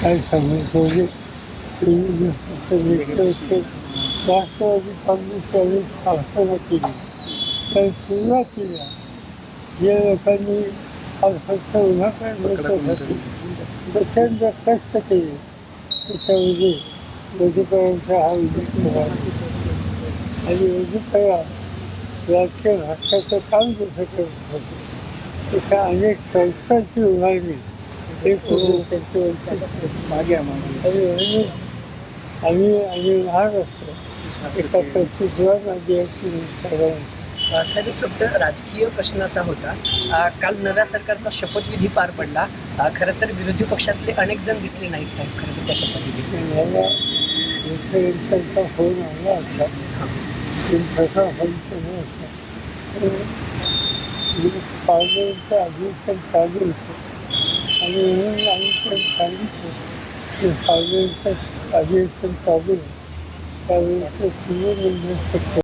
काय सांगायचं म्हणजे राष्ट्रवादी काँग्रेसवाली स्थापना केली. तर सुरुवातीला या लोकांनी फक्त उन्हाकडे प्रचंड कष्ट केले. त्याच्यामध्ये मधुकरांचा हा उल्लेख केला आणि मधुकरा राजकीय भाषाचं काम जसं करत होते. तशा अनेक संस्थांची उभारणी हे करून त्यांचे वंशज मागे मागे आणि आम्ही आम्ही असतो. एका अशी विचार अ, साहेब एक फक्त राजकीय प्रश्न असा होता. काल नव्या सरकारचा शपथविधी पार पडला. खरं तर विरोधी पक्षातले अनेक जण दिसले नाहीत साहेब खरं तर त्या शपथविधी. फोन आला असता. त्यांचा फोन चालू होतं. आणि म्हणून आम्ही पण सांगितलं की पार्लमेंटचं अधिवेशन चालू आहे त्यावेळेस सुरू शक्य